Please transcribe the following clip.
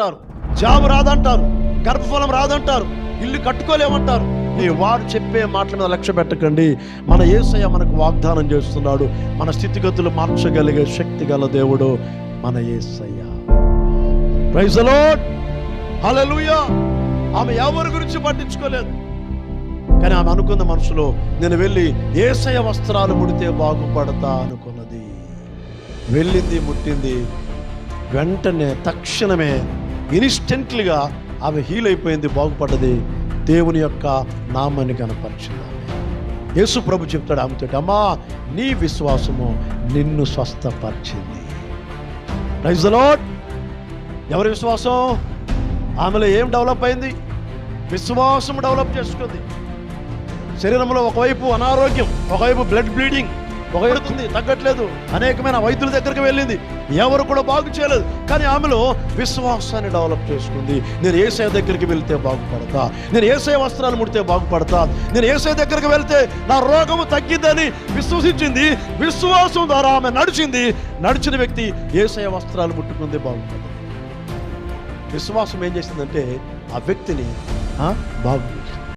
అంటారు. జాబ్ రాదంటారు. గర్భఫలం రాదంటారు. ఇల్లు కట్టుకోలేమంటారు. ఈ వారు చెప్పే మాటల మీద లక్ష్య పెట్టకండి. మన యేసయ్య మనకు వాగ్దానం చేస్తున్నాడు. మన స్థితిగతులు మార్చగలిగే శక్తి గల దేవుడు మన ఏసయ్య. ప్రైజ్ లార్డ్ ఆమె ఎవరి గురించి పట్టించుకోలేదు. కానీ ఆమె అనుకున్న మనసులో నేను వెళ్ళి ఏసయ వస్త్రాలు ముడితే బాగుపడతా అనుకున్నది. వెళ్ళింది ముట్టింది. వెంటనే తక్షణమే ఇన్స్టెంట్లీగా ఆమె హీల్ అయిపోయింది బాగుపడ్డది. దేవుని యొక్క నామాన్ని కనపరిచింది యేసు ప్రభు చెప్తాడు ఆమెతో అమ్మా నీ విశ్వాసము నిన్ను స్వస్థపరిచింది. ప్రైజ్ లార్డ్ ఎవరి విశ్వాసం? ఆమెలో ఏం డెవలప్ అయింది? విశ్వాసం డెవలప్ చేసుకుంది. శరీరంలో ఒకవైపు అనారోగ్యం ఒకవైపు బ్లడ్ బ్లీడింగ్ ఒక ఉంది తగ్గట్లేదు. అనేకమైన వైద్యుల దగ్గరికి వెళ్ళింది. ఎవరు కూడా బాగు చేయలేదు. కానీ ఆమెలో విశ్వాసాన్ని డెవలప్ చేసుకుంది. నేను ఏసఐ దగ్గరికి వెళ్తే బాగుపడతా. నేను ఏసఐ వస్త్రాలు ముడితే బాగుపడతా. నేను ఏసఐ దగ్గరికి వెళ్తే నా రోగము తగ్గిద్దని విశ్వసించింది. విశ్వాసం ద్వారా ఆమె నడిచింది. నడిచిన వ్యక్తి ఏసఐ వస్త్రాలు ముట్టుకుంది బాగుపడింది. విశ్వాసం ఏం చేసిందంటే ఆ వ్యక్తిని బాగుంది